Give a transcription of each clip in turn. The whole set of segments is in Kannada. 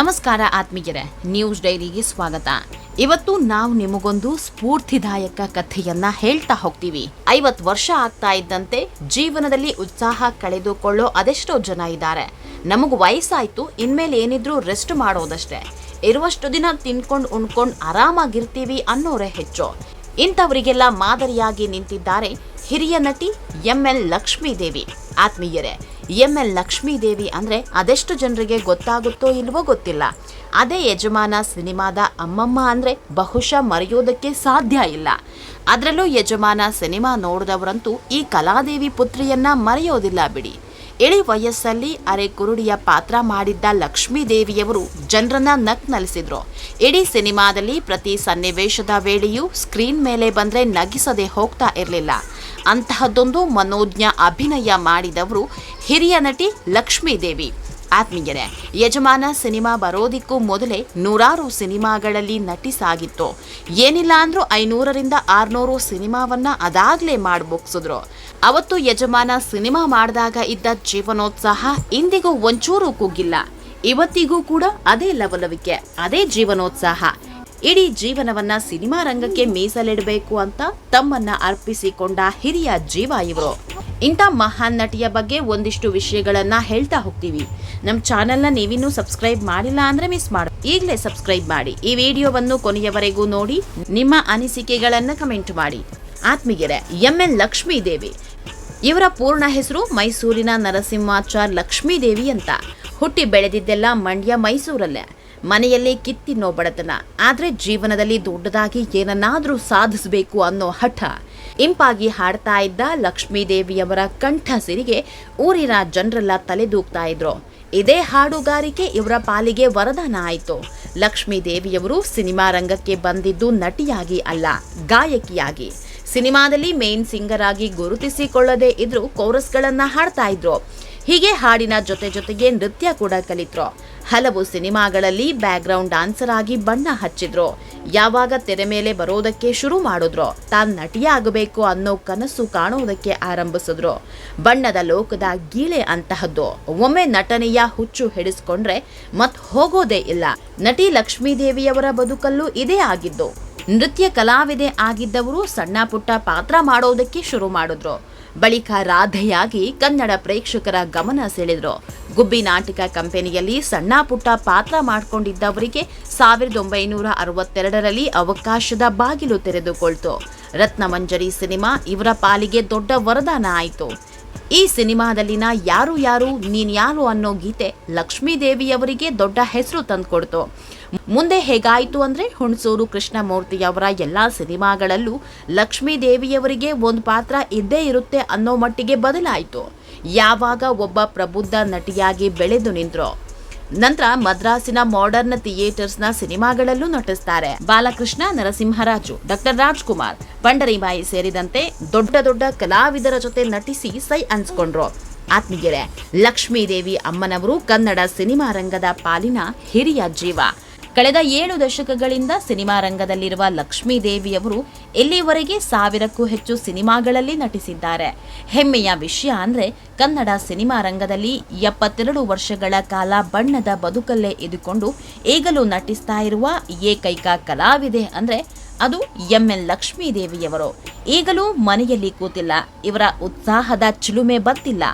ನಮಸ್ಕಾರ ಆತ್ಮೀಯರೇ ನ್ಯೂಸ್ ಡೈರಿಗೆ ಸ್ವಾಗತ. ಇವತ್ತು ನಾವು ನಿಮಗೊಂದು ಸ್ಫೂರ್ತಿದಾಯಕ ಕಥೆಯನ್ನ ಹೇಳ್ತಾ ಹೋಗ್ತೀವಿ. ಐವತ್ ವರ್ಷ ಆಗ್ತಾ ಇದ್ದಂತೆ ಜೀವನದಲ್ಲಿ ಉತ್ಸಾಹ ಕಳೆದುಕೊಳ್ಳೋ ಅದೆಷ್ಟೋ ಜನ ಇದ್ದಾರೆ. ನಮಗ್ ವಯಸ್ಸಾಯ್ತು, ಇನ್ಮೇಲೆ ಏನಿದ್ರು ರೆಸ್ಟ್ ಮಾಡೋದಷ್ಟೇ. ಇರುವಷ್ಟು ದಿನ ತಿನ್ಕೊಂಡ್ ಉಣ್ಕೊಂಡ್ ಆರಾಮಾಗಿರ್ತೀವಿ ಅನ್ನೋರೇ ಹೆಚ್ಚು. ಇಂಥವರಿಗೆಲ್ಲ ಮಾದರಿಯಾಗಿ ನಿಂತಿದ್ದಾರೆ ಹಿರಿಯ ನಟಿ ಎಂ ಎಲ್ ಲಕ್ಷ್ಮೀದೇವಿ. ಆತ್ಮೀಯರೇ ಎಂ ಎಲ್ ಲಕ್ಷ್ಮೀದೇವಿ ಅಂದ್ರೆ ಅದೆಷ್ಟು ಜನರಿಗೆ ಗೊತ್ತಾಗುತ್ತೋ ಇಲ್ವೋ ಗೊತ್ತಿಲ್ಲ. ಅದೇ ಯಜಮಾನ ಸಿನಿಮಾದ ಅಮ್ಮಮ್ಮ ಅಂದ್ರೆ ಬಹುಶಃ ಮರೆಯೋದಕ್ಕೆ ಸಾಧ್ಯ ಇಲ್ಲ. ಅದರಲ್ಲೂ ಯಜಮಾನ ಸಿನಿಮಾ ನೋಡಿದವರಂತೂ ಈ ಕಲಾದೇವಿ ಪುತ್ರಿಯನ್ನ ಮರೆಯೋದಿಲ್ಲ ಬಿಡಿ. ಇಳಿ ವಯಸ್ಸಲ್ಲಿ ಅರೆ ಕುರುಡಿಯ ಪಾತ್ರ ಮಾಡಿದ್ದ ಲಕ್ಷ್ಮೀ ದೇವಿಯವರು ನಕ್ ನಕ್ನಲಿಸಿದ್ರು. ಇಡೀ ಸಿನಿಮಾದಲ್ಲಿ ಪ್ರತಿ ಸನ್ನಿವೇಶದ ವೇಳೆಯೂ ಸ್ಕ್ರೀನ್ ಮೇಲೆ ಬಂದರೆ ನಗಿಸದೆ ಹೋಗ್ತಾ ಇರಲಿಲ್ಲ. ಅಂತಹದ್ದೊಂದು ಮನೋಜ್ಞ ಅಭಿನಯ ಮಾಡಿದವರು ಹಿರಿಯ ನಟಿ ಲಕ್ಷ್ಮೀದೇವಿ ಆತ್ಮೀಯರೇ, ಯಜಮಾನ ಸಿನಿಮಾ ಬರೋದಿಕ್ಕೂ ಮೊದಲೇ ನೂರಾರು ಸಿನಿಮಾಗಳಲ್ಲಿ ನಟಿಸಾಗಿತ್ತು ಏನಿಲ್ಲ ಅಂದ್ರೂ ಐನೂರರಿಂದ ಆರ್ನೂರು ಸಿನಿಮಾವನ್ನ ಅದಾಗ್ಲೇ ಮಾಡಿ ಅವತ್ತು ಯಜಮಾನ ಸಿನಿಮಾ ಮಾಡಿದಾಗ ಇದ್ದ ಜೀವನೋತ್ಸಾಹ ಇಂದಿಗೂ ಒಂಚೂರು ಕುಗ್ಗಿಲ್ಲ. ಇವತ್ತಿಗೂ ಕೂಡ ಅದೇ ಲವಲವಿಕೆ, ಅದೇ ಜೀವನೋತ್ಸಾಹ. ಇಡೀ ಜೀವನವನ್ನ ಸಿನಿಮಾ ರಂಗಕ್ಕೆ ಮೀಸಲಿಡಬೇಕು ಅಂತ ತಮ್ಮನ್ನ ಅರ್ಪಿಸಿಕೊಂಡ ಹಿರಿಯ ಜೀವ ಇವರು. ಇಂಥ ಮಹಾನ್ ನಟಿಯ ಬಗ್ಗೆ ಒಂದಿಷ್ಟು ವಿಷಯಗಳನ್ನ ಹೇಳ್ತಾ ಹೋಗ್ತೀವಿ. ನಮ್ಮ ಚಾನೆಲ್ನ ನೀವಿನ್ನೂ ಸಬ್ಸ್ಕ್ರೈಬ್ ಮಾಡಿಲ್ಲ ಅಂದ್ರೆ ಮಿಸ್ ಮಾಡಿ. ಈಗಲೇ ಸಬ್ಸ್ಕ್ರೈಬ್ ಮಾಡಿ. ಈ ವಿಡಿಯೋವನ್ನು ಕೊನೆಯವರೆಗೂ ನೋಡಿ, ನಿಮ್ಮ ಅನಿಸಿಕೆಗಳನ್ನ ಕಮೆಂಟ್ ಮಾಡಿ. ಆತ್ಮಿಗೆರೆ ಎಂ. ಎನ್. ಲಕ್ಷ್ಮೀ ದೇವಿ ಇವರ ಪೂರ್ಣ ಹೆಸರು ಮೈಸೂರಿನ ನರಸಿಂಹಾಚಾರ್ ಲಕ್ಷ್ಮೀದೇವಿ ಅಂತ. ಹುಟ್ಟಿ ಬೆಳೆದಿದ್ದೆಲ್ಲ ಮಂಡ್ಯ ಮೈಸೂರಲ್ಲೇ. ಮನೆಯಲ್ಲಿ ಕಿತ್ತಿನ್ನೋ ಬಡತನ. ಆದರೆ ಜೀವನದಲ್ಲಿ ದೊಡ್ಡದಾಗಿ ಏನನ್ನಾದರೂ ಸಾಧಿಸಬೇಕು ಅನ್ನೋ ಹಠ. ಇಂಪಾಗಿ ಹಾಡ್ತಾ ಇದ್ದ ಲಕ್ಷ್ಮೀ ದೇವಿಯವರ ಕಂಠ ಸಿರಿಗೆ ಊರಿನ ಜನರೆಲ್ಲ ತಲೆದೂಗ್ತಾ ಇದ್ರು. ಇದೇ ಹಾಡುಗಾರಿಕೆ ಇವರ ಪಾಲಿಗೆ ವರದಾನ ಆಯಿತು. ಲಕ್ಷ್ಮೀ ದೇವಿಯವರು ಸಿನಿಮಾ ರಂಗಕ್ಕೆ ಬಂದಿದ್ದು ನಟಿಯಾಗಿ ಅಲ್ಲ, ಗಾಯಕಿಯಾಗಿ. ಸಿನಿಮಾದಲ್ಲಿ ಮೇನ್ ಸಿಂಗರ್ ಆಗಿ ಗುರುತಿಸಿಕೊಳ್ಳದೇ ಇದ್ರು ಕೋರಸ್ಗಳನ್ನ ಹಾಡ್ತಾ ಇದ್ರು. ಹೀಗೆ ಹಾಡಿನ ಜೊತೆ ಜೊತೆಗೆ ನೃತ್ಯ ಕೂಡ ಕಲಿತ್ರು. ಹಲವು ಸಿನಿಮಾಗಳಲ್ಲಿ ಬ್ಯಾಕ್ಗ್ರೌಂಡ್ ಡಾನ್ಸರ್ ಆಗಿ ಬಣ್ಣ ಹಚ್ಚಿದ್ರು. ಯಾವಾಗ ತೆರೆ ಮೇಲೆ ಬರೋದಕ್ಕೆ ಶುರು ಮಾಡಿದ್ರು, ತಾನು ನಟಿಯಾಗಬೇಕು ಅನ್ನೋ ಕನಸು ಕಾಣೋದಕ್ಕೆ ಆರಂಭಿಸಿದ್ರು. ಬಣ್ಣದ ಲೋಕದ ಗೀಳೆ ಅಂತಹದ್ದು. ಒಮ್ಮೆ ನಟನೆಯ ಹುಚ್ಚು ಹಿಡಿಸ್ಕೊಂಡ್ರೆ ಮತ್ ಹೋಗೋದೇ ಇಲ್ಲ. ನಟಿ ಲಕ್ಷ್ಮೀದೇವಿಯವರ ಬದುಕಲ್ಲೂ ಇದೇ ಆಗಿದ್ದು. ನೃತ್ಯ ಕಲಾವಿದೆ ಆಗಿದ್ದವರು ಸಣ್ಣ ಪುಟ್ಟ ಪಾತ್ರ ಮಾಡೋದಕ್ಕೆ ಶುರು ಮಾಡಿದ್ರು. ಬಳಿಕ ರಾಧೆಯಾಗಿ ಕನ್ನಡ ಪ್ರೇಕ್ಷಕರ ಗಮನ ಸೆಳೆದರು. ಗುಬ್ಬಿ ನಾಟಕ ಕಂಪನಿಯಲ್ಲಿ ಸಣ್ಣ ಪುಟ್ಟ ಪಾತ್ರ ಮಾಡಿಕೊಂಡಿದ್ದವರಿಗೆ ಸಾವಿರದ ಒಂಬೈನೂರ ಅರವತ್ತೆರಡರಲ್ಲಿ ಅವಕಾಶದ ಬಾಗಿಲು ತೆರೆದುಕೊಳ್ತು. ರತ್ನಮಂಜರಿ ಸಿನಿಮಾ ಇವರ ಪಾಲಿಗೆ ದೊಡ್ಡ ವರದಾನ ಆಯಿತು. ಈ ಸಿನಿಮಾದಲ್ಲಿನ ಯಾರು ಯಾರು, ನೀನ್ ಯಾರು ಅನ್ನೋ ಗೀತೆ ಲಕ್ಷ್ಮೀ ದೇವಿಯವರಿಗೆ ದೊಡ್ಡ ಹೆಸರು ತಂದುಕೊಡ್ತು. ಮುಂದೆ ಹೇಗಾಯಿತು ಅಂದ್ರೆ ಹುಣಸೂರು ಕೃಷ್ಣಮೂರ್ತಿಯವರ ಎಲ್ಲಾ ಸಿನಿಮಾಗಳಲ್ಲೂ ಲಕ್ಷ್ಮೀ ದೇವಿಯವರಿಗೆ ಒಂದು ಪಾತ್ರ ಇದ್ದೇ ಇರುತ್ತೆ ಅನ್ನೋ ಮಟ್ಟಿಗೆ ಬದಲಾಯಿತು. ಯಾವಾಗ ಒಬ್ಬ ಪ್ರಬುದ್ಧ ನಟಿಯಾಗಿ ಬೆಳೆದು ನಿಂತ್ರು. ನಂತರ ಮದ್ರಾಸಿನ ಮಾಡರ್ನ್ ಥಿಯೇಟರ್ಸ್ನ ಸಿನಿಮಾಗಳಲ್ಲೂ ನಟಿಸ್ತಾರೆ. ಬಾಲಕೃಷ್ಣ, ನರಸಿಂಹರಾಜು, ಡಾಕ್ಟರ್ ರಾಜ್ಕುಮಾರ್, ಪಂಡರಿಬಾಯಿ ಸೇರಿದಂತೆ ದೊಡ್ಡ ದೊಡ್ಡ ಕಲಾವಿದರ ಜೊತೆ ನಟಿಸಿ ಸೈ ಅನ್ಸ್ಕೊಂಡ್ರು. ಆತ್ಮೀಯರೇ, ಲಕ್ಷ್ಮೀದೇವಿ ಅಮ್ಮನವರು ಕನ್ನಡ ಸಿನಿಮಾ ರಂಗದ ಪಾಲಿನ ಹಿರಿಯ ಜೀವ. ಕಳೆದ ಏಳು ದಶಕಗಳಿಂದ ಸಿನಿಮಾ ರಂಗದಲ್ಲಿರುವ ಲಕ್ಷ್ಮೀ ದೇವಿಯವರು ಇಲ್ಲಿವರೆಗೆ ಸಾವಿರಕ್ಕೂ ಹೆಚ್ಚು ಸಿನಿಮಾಗಳಲ್ಲಿ ನಟಿಸಿದ್ದಾರೆ. ಹೆಮ್ಮೆಯ ವಿಷಯ ಅಂದ್ರೆ ಕನ್ನಡ ಸಿನಿಮಾ ರಂಗದಲ್ಲಿ ಎಪ್ಪತ್ತೆರಡು ವರ್ಷಗಳ ಕಾಲ ಬಣ್ಣದ ಬದುಕಲ್ಲೇ ಇದ್ದುಕೊಂಡು ಈಗಲೂ ನಟಿಸ್ತಾ ಇರುವ ಏಕೈಕ ಕಲಾವಿದೆ ಅಂದ್ರೆ ಅದು ಎಂ ಎಲ್ ಲಕ್ಷ್ಮೀ ದೇವಿಯವರು ಈಗಲೂ ಮನೆಯಲ್ಲಿ ಕೂತಿಲ್ಲ. ಇವರ ಉತ್ಸಾಹದ ಚಿಲುಮೆ ಬತ್ತಿಲ್ಲ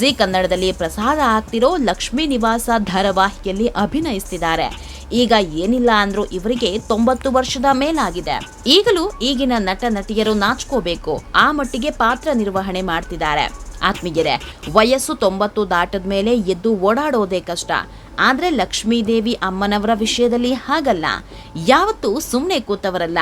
ಜಿ ಕನ್ನಡದಲ್ಲಿ ಪ್ರಸಾರ ಆಗ್ತಿರೋ ಲಕ್ಷ್ಮೀ ನಿವಾಸ ಧಾರಾವಾಹಿಯಲ್ಲಿ ಅಭಿನಯಿಸ್ತಿದ್ದಾರೆ. ಈಗ ಏನಿಲ್ಲ ಅಂದ್ರೂ ಇವರಿಗೆ ತೊಂಬತ್ತು ವರ್ಷದ ಮೇಲಾಗಿದೆ. ಈಗಲೂ ಈಗಿನ ನಟ ನಟಿಯರು ನಾಚ್ಕೋಬೇಕು. ಆ ಮಟ್ಟಿಗೆ ಪಾತ್ರ ನಿರ್ವಹಣೆ ಮಾಡ್ತಿದ್ದಾರೆ. ಆತ್ಮೀಯರೇ, ವಯಸ್ಸು ತೊಂಬತ್ತು ದಾಟದ ಮೇಲೆ ಎದ್ದು ಓಡಾಡೋದೇ ಕಷ್ಟ. ಆದ್ರೆ ಲಕ್ಷ್ಮೀದೇವಿ ಅಮ್ಮನವರ ವಿಷಯದಲ್ಲಿ ಹಾಗಲ್ಲ. ಯಾವತ್ತೂ ಸುಮ್ಮನೆ ಕೂತವರಲ್ಲ.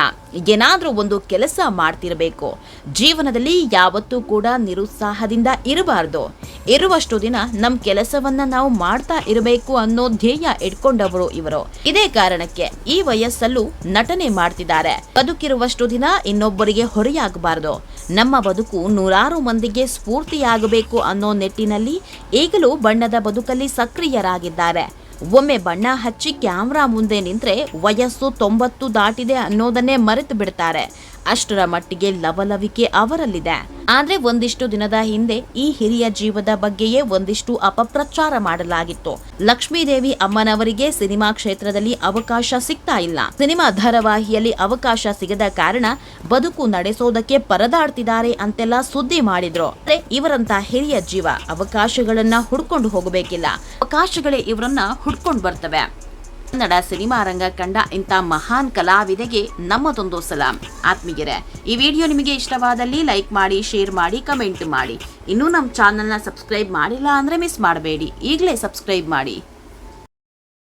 ಏನಾದರೂ ಒಂದು ಕೆಲಸ ಮಾಡ್ತಿರಬೇಕು. ಜೀವನದಲ್ಲಿ ಯಾವತ್ತೂ ಕೂಡ ನಿರುತ್ಸಾಹದಿಂದ ಇರಬಾರ್ದು. ಇರುವಷ್ಟು ದಿನ ನಮ್ಮ ಕೆಲಸವನ್ನ ನಾವು ಮಾಡ್ತಾ ಇರಬೇಕು ಅನ್ನೋ ಧ್ಯೇಯ ಇಟ್ಕೊಂಡವರು ಇವರು. ಇದೇ ಕಾರಣಕ್ಕೆ ಈ ವಯಸ್ಸಲ್ಲೂ ನಟನೆ ಮಾಡ್ತಿದ್ದಾರೆ. ಬದುಕಿರುವಷ್ಟು ದಿನ ಇನ್ನೊಬ್ಬರಿಗೆ ಹೊರೆಯಾಗಬಾರದು. ನಮ್ಮ ಬದುಕು ನೂರಾರು ಮಂದಿಗೆ ಸ್ಫೂರ್ತಿಯಾಗಬೇಕು ಅನ್ನೋ ನಿಟ್ಟಿನಲ್ಲಿ ಈಗಲೂ ಬಣ್ಣದ ಬದುಕಲ್ಲಿ ಸಕ್ರಿಯರಾಗಿದ್ದಾರೆ. ಒಮ್ಮೆ ಬಣ್ಣ ಹಚ್ಚಿ ಕ್ಯಾಮ್ರಾ ಮುಂದೆ ನಿಂತ್ರೆ ವಯಸ್ಸು ತೊಂಬತ್ತು ದಾಟಿದೆ ಅನ್ನೋದನ್ನೇ ಮರೆತು ಬಿಡ್ತಾರೆ. ಅಷ್ಟರ ಮಟ್ಟಿಗೆ ಲವಲವಿಕೆ ಅವರಲ್ಲಿದೆ. ಆದ್ರೆ ಒಂದಿಷ್ಟು ದಿನದ ಹಿಂದೆ ಈ ಹಿರಿಯ ಜೀವದ ಬಗ್ಗೆಯೇ ಒಂದಿಷ್ಟು ಅಪಪ್ರಚಾರ ಮಾಡಲಾಗಿತ್ತು. ಲಕ್ಷ್ಮೀದೇವಿ ಅಮ್ಮನವರಿಗೆ ಸಿನಿಮಾ ಕ್ಷೇತ್ರದಲ್ಲಿ ಅವಕಾಶ ಸಿಗ್ತಾ ಇಲ್ಲ. ಸಿನಿಮಾ ಧಾರಾವಾಹಿಯಲ್ಲಿ ಅವಕಾಶ ಸಿಗದ ಕಾರಣ ಬದುಕು ನಡೆಸೋದಕ್ಕೆ ಪರದಾಡ್ತಿದ್ದಾರೆ ಅಂತೆಲ್ಲ ಸುದ್ದಿ ಮಾಡಿದ್ರು. ಆದ್ರೆ ಇವರಂತ ಹಿರಿಯ ಜೀವ ಅವಕಾಶಗಳನ್ನ ಹುಡ್ಕೊಂಡು ಹೋಗಬೇಕಿಲ್ಲ. ಅವಕಾಶಗಳೇ ಇವರನ್ನ ಹುಡ್ಕೊಂಡು ಬರ್ತವೆ. ಕನ್ನಡ ಸಿನಿಮಾ ರಂಗ ಕಂಡ ಇಂಥ ಮಹಾನ್ ಕಲಾವಿದೆಗೆ ನಮ್ಮದೊಂದು ಸಲಾಂ. ಆತ್ಮೀಗೆರೆ ಈ ವಿಡಿಯೋ ನಿಮಗೆ ಇಷ್ಟವಾದಲ್ಲಿ ಲೈಕ್ ಮಾಡಿ, ಶೇರ್ ಮಾಡಿ, ಕಮೆಂಟ್ ಮಾಡಿ. ಇನ್ನೂ ನಮ್ಮ ಚಾನಲ್ನ ಸಬ್ಸ್ಕ್ರೈಬ್ ಮಾಡಿಲ್ಲ ಅಂದ್ರೆ ಮಿಸ್ ಮಾಡಬೇಡಿ. ಈಗಲೇ ಸಬ್ಸ್ಕ್ರೈಬ್ ಮಾಡಿ.